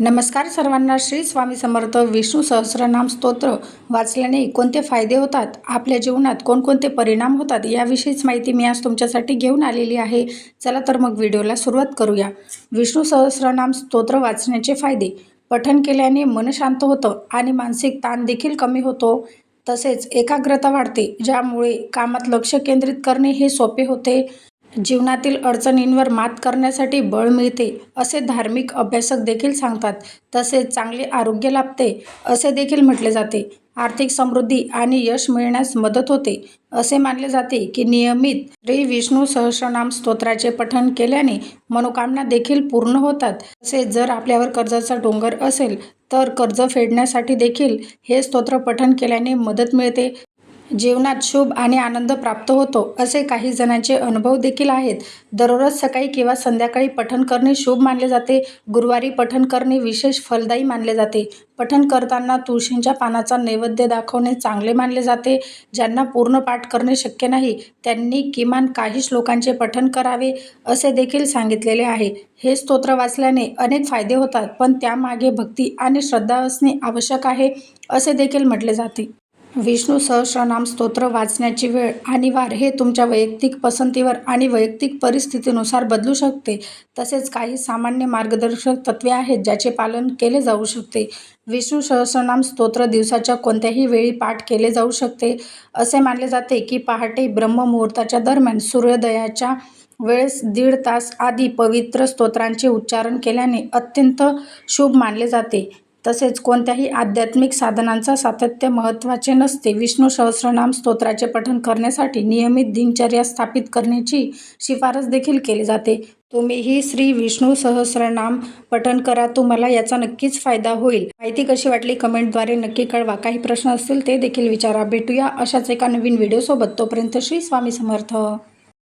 नमस्कार सर्वांना श्री स्वामी समर्थ विष्णू सहस्रनाम स्तोत्र. वाचल्याने कोणते फायदे होतात? आपल्या जीवनात कोणकोणते परिणाम होतात? याविषयीच माहिती मी आज तुमच्यासाठी घेऊन आलेली आहे. चला तर मग व्हिडिओला सुरुवात करूया. विष्णू सहस्रनाम स्तोत्र वाचण्याचे फायदे. पठन केल्याने मन शांत होतं आणि मानसिक ताण देखील कमी होतो. तसेच एकाग्रता वाढते ज्यामुळे कामात लक्ष केंद्रित करणे हे सोपे होते. जीवनातील अडचणींवर मात करण्यासाठी बळ मिळते असे धार्मिक अभ्यासक देखील सांगतात. तसेच चांगले आरोग्य लाभते असे देखील म्हटले जाते. आर्थिक समृद्धी आणि यश मिळण्यास मदत होते असे मानले जाते की नियमित श्री विष्णू सहस्रनाम स्तोत्राचे पठण केल्याने मनोकामना देखील पूर्ण होतात. तसेच जर आपल्यावर कर्जाचा डोंगर असेल तर कर्ज फेडण्यासाठी देखील हे स्तोत्र पठण केल्याने मदत मिळते. जीवनात शुभ आणि आनंद प्राप्त होतो असे काही जणांचे अनुभव देखील आहेत. दररोज सकाळी किंवा संध्याकाळी पठण करणे शुभ मानले जाते. गुरुवारी पठण करणे विशेष फलदायी मानले जाते. पठण करताना तुळशींच्या पानाचा नैवेद्य दाखवणे चांगले मानले जाते. ज्यांना पूर्ण पाठ करणे शक्य नाही त्यांनी किमान काही श्लोकांचे पठण करावे असे देखील सांगितलेले आहे. हे स्तोत्र वाचल्याने अनेक फायदे होतात पण त्यामागे भक्ती आणि श्रद्धा असणे आवश्यक आहे असे देखील म्हटले जाते. विष्णू सहस्रनाम स्तोत्र वाचण्याची वेळ आणि वार हे तुमच्या वैयक्तिक पसंतीवर आणि वैयक्तिक परिस्थितीनुसार बदलू शकते. तसेच काही सामान्य मार्गदर्शक तत्त्वे आहेत ज्याचे पालन केले जाऊ शकते. विष्णू सहस्रनाम स्तोत्र दिवसाच्या कोणत्याही वेळी पाठ केले जाऊ शकते. असे मानले जाते की पहाटे ब्रह्ममुहूर्ताच्या दरम्यान सूर्योदयाच्या वेळेस दीड तास आधी पवित्र स्तोत्रांचे उच्चारण केल्याने अत्यंत शुभ मानले जाते. तसेच कोणत्याही आध्यात्मिक साधनांचा सातत्य महत्त्वाचे नसते. विष्णू सहस्रनाम स्तोत्राचे पठण करण्यासाठी नियमित दिनचर्या स्थापित करण्याची शिफारस देखील केली जाते. तुम्हीही श्री विष्णू सहस्रनाम पठण करा. तुम्हाला याचा नक्कीच फायदा होईल. माहिती कशी वाटली कमेंटद्वारे नक्की कळवा. काही प्रश्न असतील ते देखील विचारा. भेटूया अशाच एका नवीन व्हिडिओसोबत. तोपर्यंत श्री स्वामी समर्थ.